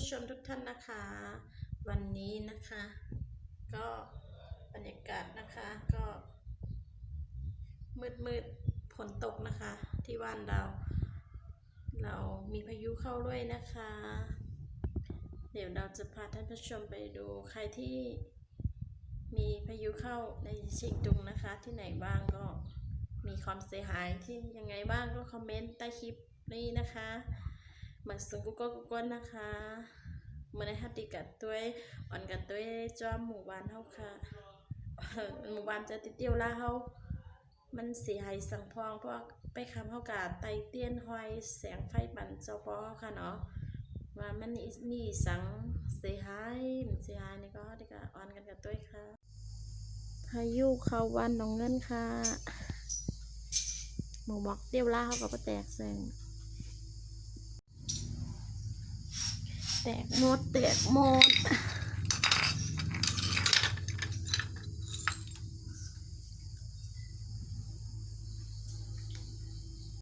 ผู้ชมทุกท่านนะคะ วันนี้นะคะ ก็บรรยากาศนะคะก็ มืดมืดฝนตกนะคะ ที่บ้านเรา เรามีพายุเข้าด้วยนะคะ เดี๋ยวเราจะพาท่านผู้ชมไปดูใครที่มีพายุเข้าในเชียงตุงนะคะ ที่ไหนบ้างก็มีความเสียหายที่ยังไงบ้างก็คอมเมนต์ใต้คลิปนี้นะคะ มาส่งกุ๊กกุ๊กกุ๊กนะคะเมื่อในฮัตติกัดด้วยอ่อนกัดด้วยจอมหมู่บ้านเฮาค่ะหมู่บ้านจะติดเตียวล่าเฮามันเสียหายสังพองเพราะไปคำเฮากาไตเตี้ยนหอยแสงไฟบันเจ้าปอเฮาค่ะเนาะว่ามันมีสังเสียหายมันเสียหายนี่ก็ที่ก็ออนกันกับด้วยค่ะพายุเขาวันหนองเงินค่ะหมูหมอกเตี้ยวล่าเขาก็แตกแซง แตกหมดแตกหมด